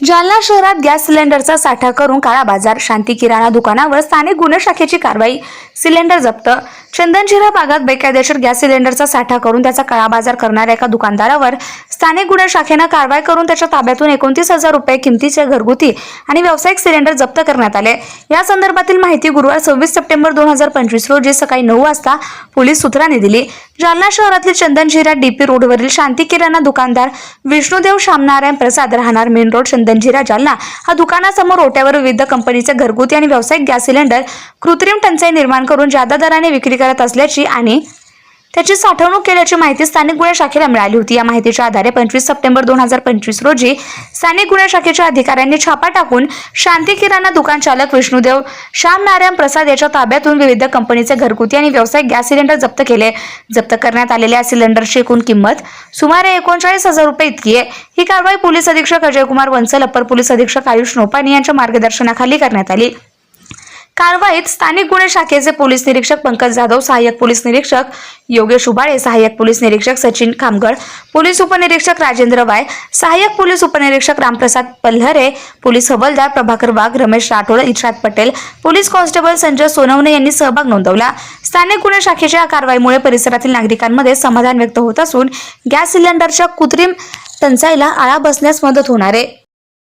जालना शहरात गॅस सिलेंडरचा साठा करून काळा बाजार शांती किराणा दुकानावर स्थानिक गुन्हे शाखेची कारवाई सिलेंडर जप्त चंदनशिरा भागात बेकायदेशीर गॅस सिलेंडरचा साठा करून त्याचा काळाबाजार करणाऱ्या एका दुकानदारावर स्थानिक गुन्हे शाखेनं कारवाई करून त्याच्या ताब्यातून एकोणतीस हजार रुपये किमतीचे घरगुती आणि व्यावसायिक सिलेंडर जप्त करण्यात आले. या संदर्भातील माहिती गुरुवार सव्वीस सप्टेंबर दोन हजार पंचवीस रोजी सकाळी नऊ वाजता पोलीस सूत्रांनी दिली. जालना शहरातील चंदनशिरा डीपी रोडवरील शांती किराणा दुकानदार विष्णुदेव श्यामनारायण प्रसाद राहणार मेन रोड चंदनजिरा जालना. हा दुकानासमोर ओट्यावर विविध कंपनीचे घरगुती आणि व्यावसायिक गॅस सिलेंडर कृत्रिम टंचाई निर्माण करून जादा दराने विक्री करत असल्याची आणि त्याची साठवणूक केल्याची माहिती स्थानिक गुन्हे शाखेला मिळाली होती. या माहितीच्या आधारे पंचवीस सप्टेंबर दोन हजार पंचवीस रोजी स्थानिक गुन्हे शाखेच्या अधिकाऱ्यांनी छापा टाकून शांती किराणा दुकान चालक विष्णुदेव श्याम नारायण प्रसाद याच्या ताब्यातून विविध कंपनीचे घरगुती आणि व्यावसायिक गॅस सिलेंडर जप्त केले. जप्त करण्यात आलेल्या सिलेंडरची एकूण किंमत सुमारे एकोणचाळीस हजार रुपये इतकी आहे. ही कारवाई पोलीस अधीक्षक अजय कुमार वंसल अप्पर पोलीस अधीक्षक आयुष नोपानी यांच्या मार्गदर्शनाखाली करण्यात आली. कारवाईत स्थानिक गुन्हे शाखेचे पोलीस निरीक्षक पंकज जाधव सहाय्यक पोलीस निरीक्षक योगेश उबाळे सहाय्यक पोलीस निरीक्षक सचिन खामगड पोलीस उपनिरीक्षक राजेंद्र वाय सहाय्यक पोलीस उपनिरीक्षक रामप्रसाद पल्हरे पोलीस हवालदार प्रभाकर वाघ रमेश राठोड इर्शाद पटेल पोलीस कॉन्स्टेबल संजय सोनवणे यांनी सहभाग नोंदवला. स्थानिक गुन्हे शाखेच्या या कारवाईमुळे परिसरातील नागरिकांमध्ये समाधान व्यक्त होत असून गॅस सिलेंडरच्या कृत्रिम टंचाईला आळा बसण्यास मदत होणार आहे.